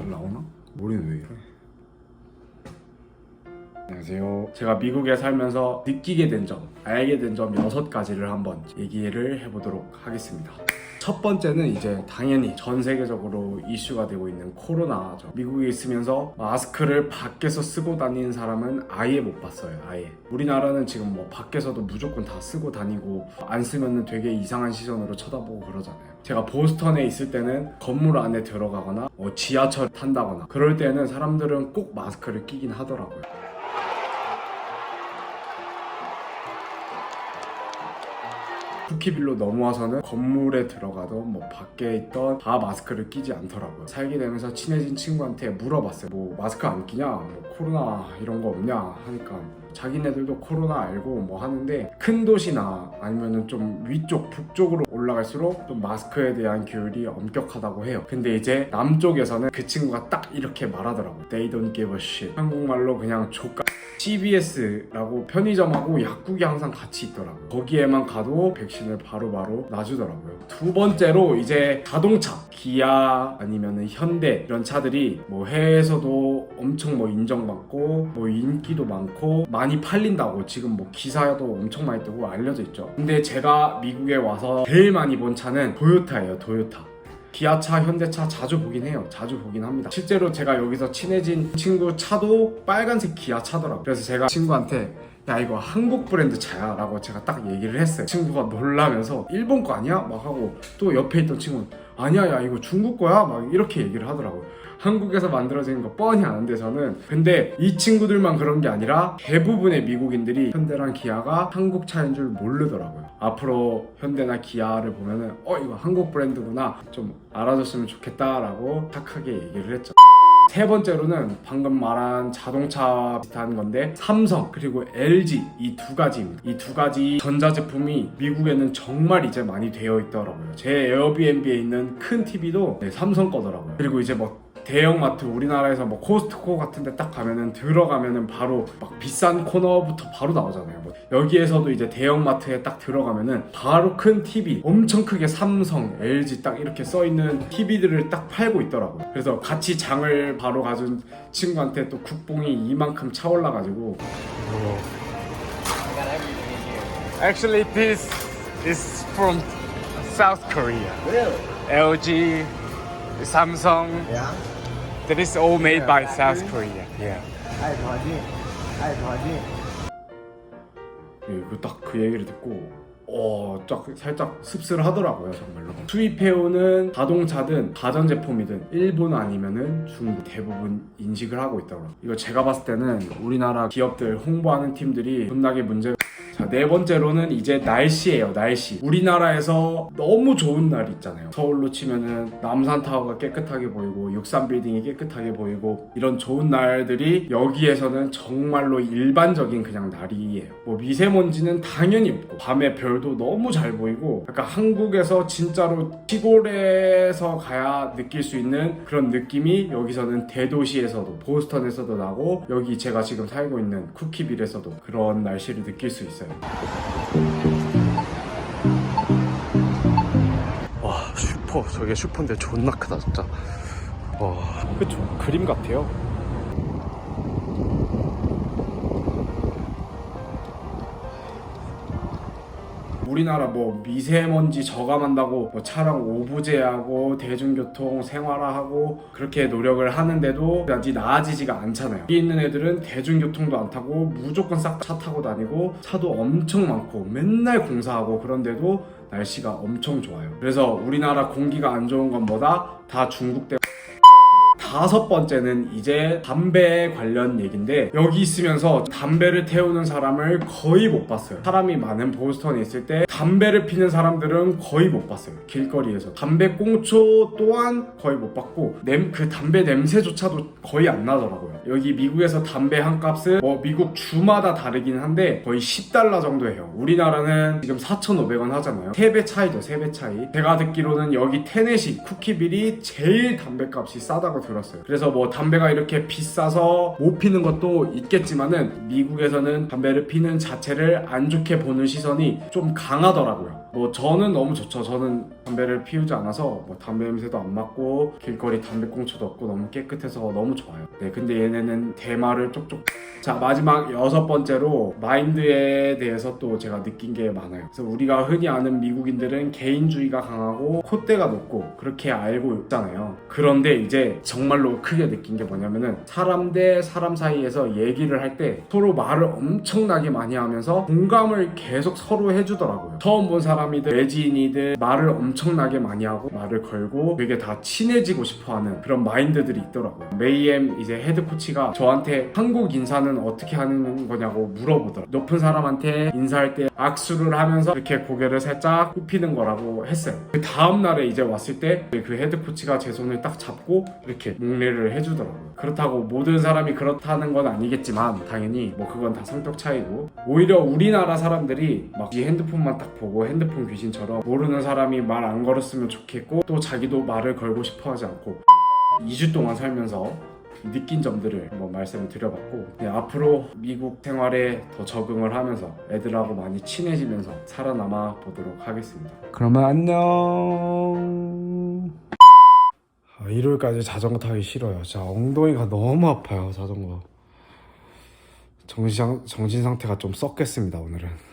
잘 나오나? 머리는 왜 이래? 안녕하세요. 제가 미국에 살면서 느끼게 된 점, 알게 된점 여섯 가지를 한번 얘기를 해보도록 하겠습니다. 첫 번째는 이제 당연히 전 세계적으로 이슈가 되고 있는 코로나죠. 미국에 있으면서 마스크를 밖에서 쓰고 다니는 사람은 아예 못 봤어요. 아예. 우리나라는 지금 뭐 밖에서도 무조건 다 쓰고 다니고 안 쓰면은 되게 이상한 시선으로 쳐다보고 그러잖아요. 제가 보스턴에 있을 때는 건물 안에 들어가거나 뭐 지하철 탄다거나 그럴 때는 사람들은 꼭 마스크를 끼긴 하더라고요. 쿠키빌로 넘어와서는 건물에 들어가도 뭐 밖에 있던 다 마스크를 끼지 않더라고요. 살게 되면서 친해진 친구한테 물어봤어요. 뭐 마스크 안 끼냐? 뭐 코로나 이런 거 없냐? 하니까 자기네들도 코로나 알고 뭐 하는데 큰 도시나 아니면은 좀 위쪽 북쪽으로 올라갈수록 좀 마스크에 대한 규율이 엄격하다고 해요. 근데 이제 남쪽에서는 그 친구가 딱 이렇게 말하더라고요. They don't give a shit. 한국말로 그냥 족가 CVS라고 편의점하고 약국이 항상 같이 있더라고요. 거기에만 가도 백신을 바로바로 놔주더라고요. 두 번째로 이제 자동차, 기아 아니면은 현대 이런 차들이 뭐 해외에서도 엄청 뭐 인정받고 뭐 인기도 많고 많이 팔린다고 지금 뭐 기사도 엄청 많이 뜨고 알려져 있죠. 근데 제가 미국에 와서 제일 많이 본 차는 도요타예요. 도요타. 기아차, 현대차 자주 보긴 해요. 자주 보긴 합니다. 실제로 제가 여기서 친해진 친구 차도 빨간색 기아차더라고요. 그래서 제가 친구한테 야 이거 한국 브랜드 차야 라고 제가 딱 얘기를 했어요 친구가 놀라면서 일본 거 아니야? 막 하고 또 옆에 있던 친구는 아니야 야 이거 중국 거야? 막 이렇게 얘기를 하더라고요 한국에서 만들어진 거 뻔히 아는데 저는 근데 이 친구들만 그런 게 아니라 대부분의 미국인들이 현대랑 기아가 한국 차인 줄 모르더라고요 앞으로 현대나 기아를 보면은 어 이거 한국 브랜드구나 좀 알아줬으면 좋겠다라고 착하게 얘기를 했죠 세 번째로는 방금 말한 자동차 비슷한 건데 삼성 그리고 LG 이 두 가지입니다. 이 두 가지 전자제품이 미국에는 정말 이제 많이 되어 있더라고요. 제 에어비앤비에 있는 큰 TV도 삼성 거더라고요. 그리고 이제 뭐 대형마트 우리나라에서 뭐 코스트코 같은 데 딱 가면은 들어가면은 바로 막 비싼 코너부터 바로 나오잖아요. 뭐 여기에서도 이제 대형마트에 딱 들어가면은 바로 큰 TV 엄청 크게 삼성, LG 딱 이렇게 써 있는 TV들을 딱 팔고 있더라고요. 그래서 같이 장을 바로 가준 친구한테 또 국뽕이 이만큼 차올라 가지고 Actually this is from South Korea. Really? LG, Samsung, Yeah. That is all made by South Korea. Yeah. I told you. I told you. 이거 딱그 얘기를 듣고 어, 딱 살짝 씁쓸하더라고요 정말로 수입해오는 자동차든 가전제품이든 일본 아니면은 중국 대부분 인식을 하고 있더라고요 이거 제가 봤을 때는 우리나라 기업들 홍보하는 팀들이 존나게 문제가 자, 네 번째로는 이제 날씨예요, 날씨. 우리나라에서 너무 좋은 날 있잖아요. 서울로 치면은 남산타워가 깨끗하게 보이고, 육산빌딩이 깨끗하게 보이고, 이런 좋은 날들이 여기에서는 정말로 일반적인 그냥 날이에요. 뭐 미세먼지는 당연히 없고, 밤에 별도 너무 잘 보이고, 약간 한국에서 진짜로 시골에서 가야 느낄 수 있는 그런 느낌이 여기서는 대도시에서도, 보스턴에서도 나고, 여기 제가 지금 살고 있는 쿠키빌에서도 그런 날씨를 느낄 수 있어요. 와 슈퍼. 저게 슈퍼인데 존나 크다 진짜. 와. 그쵸. 그림 같아요 우리나라 뭐 미세먼지 저감한다고 뭐 차량 오부제하고 대중교통 생활화하고 그렇게 노력을 하는데도 아직 나아지지가 않잖아요. 여기 있는 애들은 대중교통도 안 타고 무조건 싹 차 타고 다니고 차도 엄청 많고 맨날 공사하고 그런데도 날씨가 엄청 좋아요. 그래서 우리나라 공기가 안 좋은 건 뭐다? 다 중국 때문에 다섯 번째는 이제 담배 관련 얘기인데 여기 있으면서 담배를 태우는 사람을 거의 못 봤어요. 사람이 많은 보스턴에 있을 때 담배를 피는 사람들은 거의 못 봤어요. 길거리에서 담배 꽁초 또한 거의 못 봤고 냄, 그 담배 냄새조차도 거의 안 나더라고요. 여기 미국에서 담배 한 값은 뭐 미국 주마다 다르긴 한데 거의 10달러 정도 해요. 우리나라는 지금 4,500원 하잖아요. 3배 차이죠, 3배 차이. 제가 듣기로는 여기 테네시 쿠키빌이 제일 담배값이 싸다고 들 었어요. 그래서 뭐 담배가 이렇게 비싸서 못 피는 것도 있겠지만은 미국에서는 담배를 피는 자체를 안 좋게 보는 시선이 좀 강하더라고요. 뭐 저는 너무 좋죠. 저는 담배를 피우지 않아서 뭐 담배 냄새도 안 맡고 길거리 담배꽁초도 없고 너무 깨끗해서 너무 좋아요. 네, 근데 얘네는 대마를 쪽쪽. 자 마지막 여섯 번째로 마인드에 대해서 또 제가 느낀 게 많아요. 그래서 우리가 흔히 아는 미국인들은 개인주의가 강하고 콧대가 높고 그렇게 알고 있잖아요. 그런데 이제 정말로 크게 느낀 게 뭐냐면은 사람 대 사람 사이에서 얘기를 할 때 서로 말을 엄청나게 많이 하면서 공감을 계속 서로 해주더라고요. 처음 본 사람이든 외지인이든 말을 엄청 나게 많이 하고 말을 걸고 되게 다 친해지고 싶어하는 그런 마인드들이 있더라고요. 메이엠 이제 헤드 코치가 저한테 한국 인사는 어떻게 하는 거냐고 물어보더라고요. 높은 사람한테 인사할 때 악수를 하면서 이렇게 고개를 살짝 굽히는 거라고 했어요. 그 다음 날에 이제 왔을 때 그 헤드 코치가 제 손을 딱 잡고 이렇게 목례를 해주더라고요. 그렇다고 모든 사람이 그렇다는 건 아니겠지만 당연히 뭐 그건 다 성격 차이고 오히려 우리나라 사람들이 막 이 핸드폰만 딱 보고 핸드폰 귀신처럼 모르는 사람이 말안 걸었으면 좋겠고 또 자기도 말을 걸고 싶어 하지 않고 2주 동안 살면서 느낀 점들을 한번 말씀을 드려봤고 네, 앞으로 미국 생활에 더 적응을 하면서 애들하고 많이 친해지면서 살아남아 보도록 하겠습니다. 그러면 안녕. 아, 일요일까지 자전거 타기 싫어요. 진짜 엉덩이가 너무 아파요 자전거. 정신 정신 상태가 좀 썩겠습니다 오늘은.